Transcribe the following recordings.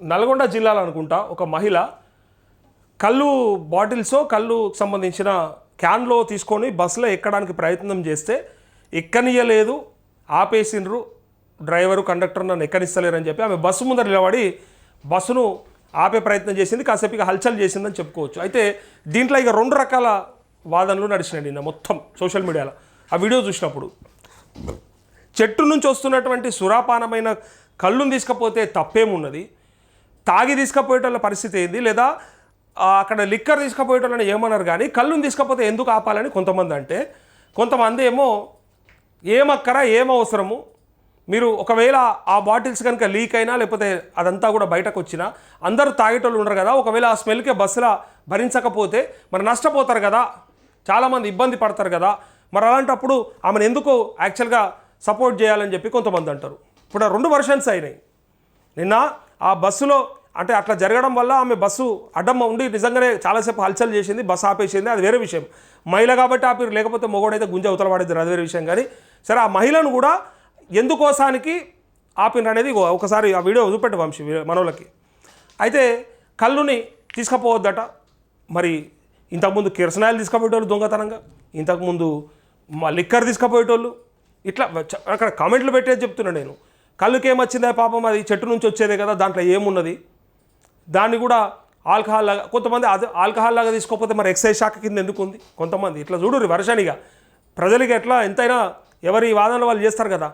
నల్గొండ జిల్లాలో అనుకుంటా ఒక మహిళ కళ్ళు బాటిల్సో కళ్ళు సంబంధించిన క్యాన్లో తీసుకొని బస్సులో ఎక్కడానికి ప్రయత్నం చేస్తే ఎక్కనియలేదు ఆపేసిండ్రు డ్రైవరు కండక్టర్ నన్ను ఎక్కనిస్తలేరని చెప్పి ఆమె బస్సు ముందర నిలబడి బస్సును ఆపే ప్రయత్నం చేసింది కాసేపు ఇక హల్చల్ చేసిందని చెప్పుకోవచ్చు. అయితే దీంట్లో ఇక రెండు రకాల వాదనలు నడిచినాయి నిన్న మొత్తం సోషల్ మీడియాలో. ఆ వీడియో చూసినప్పుడు చెట్టు నుంచి వస్తున్నటువంటి సురాపానమైన కళ్ళును తీసుకపోతే తప్పేమున్నది? తాగి తీసుకుపోయేటోళ్ళ పరిస్థితి ఏంది? లేదా అక్కడ లిక్కర్ తీసుకుపోయేటోళ్ళని ఏమన్నారు కానీ కళ్ళుని తీసుకపోతే ఎందుకు ఆపాలని కొంతమంది అంటే కొంతమంది ఏమో ఏమక్కరా ఏం అవసరము మీరు ఒకవేళ ఆ బాటిల్స్ కనుక లీక్ అయినా లేకపోతే అదంతా కూడా బయటకు వచ్చినా అందరూ తాగేటోళ్ళు ఉండరు కదా? ఒకవేళ ఆ స్మెల్కే బస్సులో భరించకపోతే మరి నష్టపోతారు కదా? చాలామంది ఇబ్బంది పడతారు కదా? మరి అలాంటప్పుడు ఆమెను ఎందుకు యాక్చువల్గా సపోర్ట్ చేయాలని చెప్పి కొంతమంది అంటారు. ఇప్పుడు రెండు వర్షన్స్ అయినాయి. నిన్న ఆ బస్సులో అంటే అట్లా జరగడం వల్ల ఆమె బస్సు అడ్డం ఉండి నిజంగానే చాలాసేపు హల్చల్ చేసింది బస్సు ఆపేసింది అది వేరే విషయం. మహిళ కాబట్టి ఆపిరు లేకపోతే మొగోడైతే గుంజ అవతల పడేది అది వేరే విషయం. కానీ సరే ఆ మహిళను కూడా ఎందుకోసానికి ఆపినరు అనేది ఒకసారి ఆ వీడియో చూపెట్టు వంశీ మనోళ్ళకి? అయితే కళ్ళుని తీసుకుపోవద్దట. మరి ఇంతకుముందు కిరసనాయలు తీసుకుపోయేటోళ్ళు దొంగతనంగా ఇంతకుముందు మా లిక్కర్ తీసుకుపోయేటోళ్ళు ఇట్లా అక్కడ కామెంట్లు పెట్టేది చెప్తున్నా నేను. కళ్ళుకి ఏమొచ్చిందా పాపం అది చెట్టు నుంచి వచ్చేదే కదా దాంట్లో ఏమున్నది? దాన్ని కూడా ఆల్కహాల్ లాగా కొంతమంది అది ఆల్కహాల్ లాగా తీసుకోకపోతే మరి ఎక్సైజ్ శాఖ కింద ఎందుకు ఉంది? కొంతమంది. ఇట్లా చూడు వర్షానిగా ప్రజలకి ఎట్లా ఎంతైనా ఎవరి వాదనలు వాళ్ళు చేస్తారు కదా.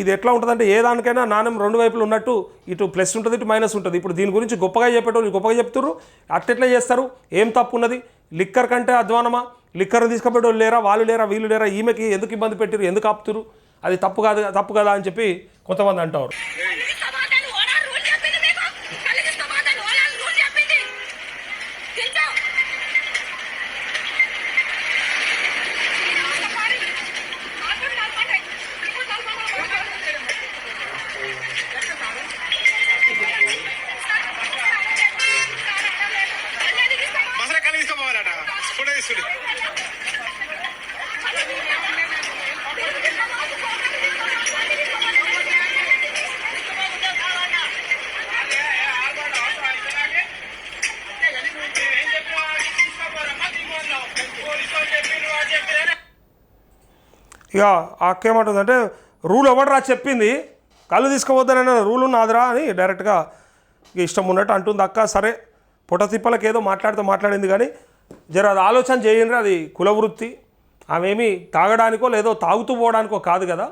ఇది ఎట్లా ఉంటుందంటే ఏ దానికైనా నాణ్యం రెండు వైపులు ఉన్నట్టు ఇటు ప్లస్ ఉంటుంది ఇటు మైనస్ ఉంటుంది. ఇప్పుడు దీని గురించి గొప్పగా చెప్పేటోళ్ళు గొప్పగా చెప్తున్నారు అట్టెట్లా చేస్తారు? ఏం తప్పు ఉన్నది? లిక్కర్ కంటే అధ్వానమా? లిక్కర్ తీసుకుపోయేటోళ్ళు లేరా? వాళ్ళు లేరా? వీళ్ళు లేరా? ఈమెకి ఎందుకు ఇబ్బంది పెట్టారు ఎందుకు ఆపుతురు అది తప్పు కాదు తప్పు కదా అని చెప్పి కొంతమంది అంటారు. ఇక ఆ అక్క ఏమంటుందంటే రూల్ ఎవడరా చెప్పింది? కళ్ళు తీసుకోవద్దనని రూల్ నాదిరా అని డైరెక్ట్గా ఇష్టం ఉన్నట్టు అంటుంది అక్క. సరే పొట్ట తిప్పలకి ఏదో మాట్లాడితే మాట్లాడింది కానీ జర అది ఆలోచన చేయండి అది కులవృత్తి. ఆమె ఏమి తాగడానికో లేదో తాగుతూ పోవడానికో కాదు కదా.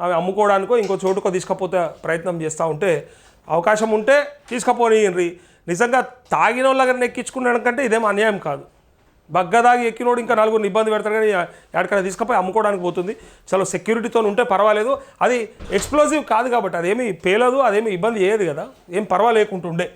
ఆమె అమ్ముకోవడానికో ఇంకో చోటుకో తీసుకపోతే ప్రయత్నం చేస్తూ ఉంటే అవకాశం ఉంటే తీసుకపోనియండి. నిజంగా తాగిన వాళ్ళ ఎక్కించుకున్నాడు కంటే ఇదేం అన్యాయం కాదు. బగ్గదాగి ఎక్కినోడు ఇంకా నలుగురిని ఇబ్బంది పెడతారు కానీ ఎక్కడికైనా తీసుకుపోయి అమ్ముకోవడానికి పోతుంది. చాలా సెక్యూరిటీతో ఉంటే పర్వాలేదు. అది ఎక్స్ప్లోజివ్ కాదు కాబట్టి అదేమి పేలదు అదేమి ఇబ్బంది చేయదు కదా. ఏం పర్వాలేకుంటుండే.